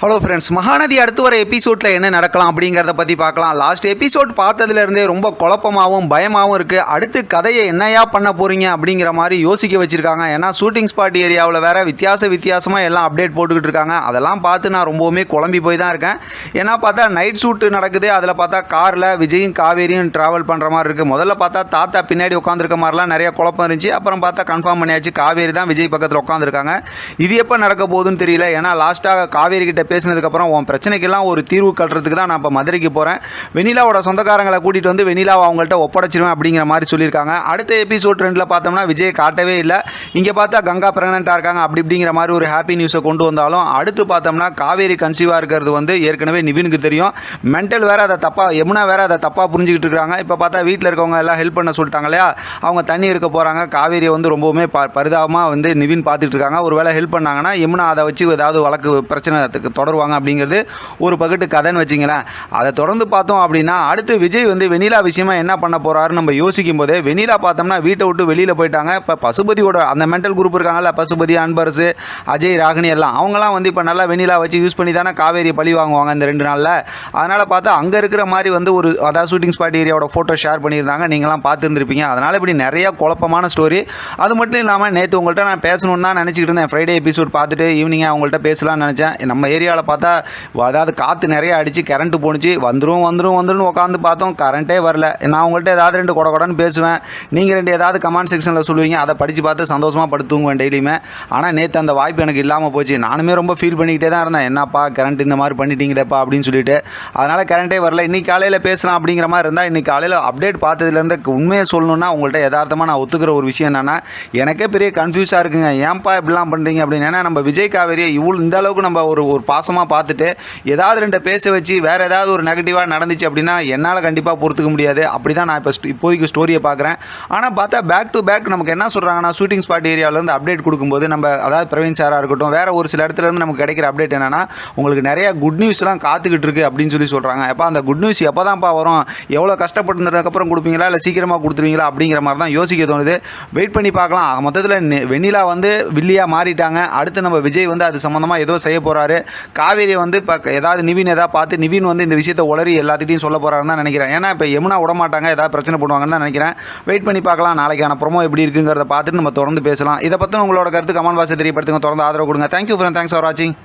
Hello friends Mahanadi அடுத்து வர எபிசோடில் என்ன நடக்கலாம் அப்படிங்கிறத பற்றி பார்க்கலாம். லாஸ்ட் எபிசோட் பார்த்ததுலேருந்தே ரொம்ப குழப்பமாகவும் பயமாகவும் இருக்குது அடுத்து கதையை என்னையா பண்ண போகிறீங்க அப்படிங்கிற மாதிரி யோசிக்க வச்சுருக்காங்க. ஏன்னா ஷூட்டிங் ஸ்பாட் ஏரியாவில் வேறு வித்தியாச வித்தியாசமாக எல்லாம் அப்டேட் போட்டுக்கிட்டு இருக்காங்க. அதெல்லாம் பார்த்து நான் ரொம்பவுமே குழம்பி போய் தான் இருக்கேன். ஏன்னா பார்த்தா நைட் ஷூட்டு நடக்குது. அதில் பார்த்தா காரில் விஜயும் காவேரியும் ட்ராவல் பண்ணுற மாதிரி இருக்குது முதல்ல பார்த்தா தாத்தா பின்னாடி உட்காந்துருக்க மாதிரிலாம் நிறைய குழப்பம் இருந்துச்சு. அப்புறம் பார்த்தா கன்ஃபார்ம் பண்ணியாச்சு. காவேரி தான் விஜய் பக்கத்தில் உட்காந்துருக்காங்க இது எப்போ நடக்க போகுதுன்னு தெரியல. ஏன்னா லாஸ்ட்டாக காவேரி கிட்ட பேசினதுக்கப்புறம் உன் பிரச்சனைக்கெல்லாம் ஒரு தீர்வு கட்டுறதுக்கு தான் நான் இப்போ மதுரைக்கு போகிறேன் வெனிலாவோட சொந்தக்காரங்களை கூட்டிகிட்டு வந்து வெனிலாவை அவங்கள்ட்ட ஒப்படைச்சிருவேன் அப்படிங்கிற மாதிரி சொல்லியிருக்காங்க. அடுத்த எபிசோட் ரெண்டில் பார்த்தோம்னா விஜய் காட்டவே இல்லை. இங்கே பார்த்தா கங்கா ப்ரெக்னெண்ட்டாக இருக்காங்க அப்படி இப்படிங்கிற மாதிரி ஒரு ஹாப்பி நியூஸை கொண்டு வந்தாலும் அடுத்து பார்த்தோம்னா காவேரி கன்சீவாக இருக்கிறது வந்து ஏற்கனவே நிவினுக்கு தெரியும். மென்டல் வேறு அதை தப்பாக எமுனா வேறு அதை தப்பாக புரிஞ்சுக்கிட்டு இருக்காங்க. இப்போ பார்த்தா வீட்டில் இருக்கவங்க எல்லாம் ஹெல்ப் பண்ண சொல்லிட்டாங்க இல்லையா? அவங்க தண்ணி எடுக்க போகிறாங்க காவேரியை வந்து ரொம்பவுமே ப பரிதாபமாக வந்து நிவின் பார்த்துட்டு இருக்காங்க. ஒருவேளை ஹெல்ப் பண்ணாங்கன்னா யமுனா அதை வச்சு ஏதாவது வழக்கு பிரச்சனை தொடருவாங்க அப்படிங்கிறது ஒரு பக்கத்து கதைன்னு வச்சிங்களேன். அதை தொடர்ந்து பார்த்தோம் அப்படின்னா அடுத்து விஜய் வந்து வெனிலா விஷயமா என்ன பண்ண போகிறாருன்னு நம்ம யோசிக்கும் போதே வெனிலா பார்த்தோம்னா வீட்டை விட்டு வெளியில் போயிட்டாங்க. இப்போ பசுபதியோட அந்த மென்டல் குரூப் இருக்காங்கல்ல பசுபதி அன்பரசு அஜய் ராகினி எல்லாம் அவங்களாம் வந்து இப்போ நல்லா வெனிலா வச்சு யூஸ் பண்ணி தானே காவேரி பழி வாங்குவாங்க இந்த ரெண்டு நாளில். அதனால் பார்த்தா அங்கே இருக்கிற மாதிரி வந்து ஒரு அதாவது ஷூட்டிங் ஸ்பாட் ஏரியாவோட ஃபோட்டோ ஷேர் பண்ணியிருந்தாங்க. நீங்களாம் பார்த்துருந்துருப்பீங்க. அதனால் இப்படி நிறைய குழப்பமான ஸ்டோரி அது மட்டும் இல்லாமல் நேற்று உங்கள்கிட்ட நான் பேசணும்னு தான் நினச்சிக்கிட்டு இருந்தேன். ஃப்ரைடே எபிசோட் பார்த்துட்டு ஈவினிங் அவங்கள்ட்ட பேசலாம்னு நினச்சேன். நம்ம ஏரியா ஏரியாவில் பார்த்தா அதாவது காற்று நிறைய அடித்து கரண்ட்டு போணுச்சு. வந்துடும் வந்துடும் வந்துடும் உட்காந்து பார்த்தோம். கரண்ட்டே வரல. நான் உங்கள்கிட்ட ஏதாவது ரெண்டு கொட கொடன்னு பேசுவேன். நீங்கள் ரெண்டு ஏதாவது கமெண்ட் செக்ஷனில் சொல்லுவீங்க. அதை படித்து பார்த்து சந்தோஷமாக படுத்து தூங்குவேன் டெய்லியுமே. ஆனால் நேற்று அந்த வாய்ப்பு எனக்கு இல்லாமல் போச்சு. நானுமே ரொம்ப ஃபீல் பண்ணிக்கிட்டே தான் இருந்தேன். என்னப்பா கரண்ட் இந்த மாதிரி பண்ணிட்டீங்களேப்பா அப்படின்னு சொல்லிட்டு. அதனால் கரண்ட்டே வரல. இன்னைக்கு காலையில் பேசலாம் அப்படிங்கிற மாதிரி இருந்தால் இன்றைக்கி காலையில் அப்டேட் பார்த்ததுலேருந்து உண்மையை சொல்லணும்னா உங்கள்கிட்ட யதார்த்தமாக நான் ஒத்துக்கிற ஒரு விஷயம் என்னென்னா எனக்கே பெரிய கன்ஃபியூஸாக இருக்குங்க. ஏன்ப்பா இப்படிலாம் பண்ணுறீங்க அப்படின்னு. ஏன்னா நம்ம விஜய் காவேரியை இவ்வளோ இந்த அளவுக்கு நம்ம ஒரு ஒரு பாசமாக பார்த்துட்டு ஏதாவது ரெண்டு பேச வச்சு வேறு ஏதாவது ஒரு நெகட்டிவாக நடந்துச்சு அப்படின்னா என்னால் கண்டிப்பாக பொறுத்துக்க முடியாது. அப்படி தான் நான் இப்போ இப்போதைக்கு ஸ்டோரியை பார்க்குறேன் ஆனால் பார்த்தா பேக் டு பேக் நமக்கு என்ன சொல்கிறாங்கன்னா ஷூட்டிங் ஸ்பாட் ஏரியாவிலேருந்து அப்டேட் கொடுக்கும்போது நம்ம அதாவது பிரவீன் சாராக இருக்கட்டும் வேறு ஒரு சில இடத்துலேருந்து நமக்கு கிடைக்கிற அப்டேட் என்னன்னா உங்களுக்கு நிறையா குட் நியூஸ்லாம் காத்துக்கிட்டு இருக்கு அப்படின்னு சொல்லி சொல்கிறாங்க எப்போ அந்த குட் நியூஸ் எப்போ தான்ப்பா வரும் எவ்வளோ கஷ்டப்பட்டுருந்ததுக்கப்புறம் கொடுப்பீங்களா? இல்லை சீக்கிரமாக கொடுத்துருவீங்களா? அப்படிங்கிற மாதிரி தான் யோசிக்க தோணுது. வெயிட் பண்ணி பார்க்கலாம். மொத்தத்தில் வெண்ணிலா வந்து வில்லியாக மாறிட்டாங்க. அடுத்து நம்ம விஜய் வந்து அது சம்மந்தமாக ஏதோ செய்ய போகிறாரு காவேரி வந்து இப்போ ஏதாவது நிவின் ஏதாவது பார்த்து நிவின் வந்து இந்த விஷயத்தை உளறி எல்லாத்திட்டையும் சொல்ல போகிறாருன்னு தான் நினைக்கிறேன். ஏன்னா இப்போ யமுனா விட மாட்டாங்க ஏதாவது பிரச்சனை பண்ணுவாங்கன்னு தான் நினைக்கிறேன். வெயிட் பண்ணி பார்க்கலாம். நாளைக்கான ப்ரொமோ எப்படி இருக்குங்கிறத பார்த்துட்டு நம்ம தொடர்ந்து பேசலாம். இதை பற்றி உங்களோட கருத்து கமெண்ட் பாக்ஸை தெரியப்படுத்துங்க. தொடர்ந்து ஆதரவு கொடுங்க. தேங்க்யூ ஃப்ரெண்ட் தேங்க்ஸ் ஃபார் வாட்சிங்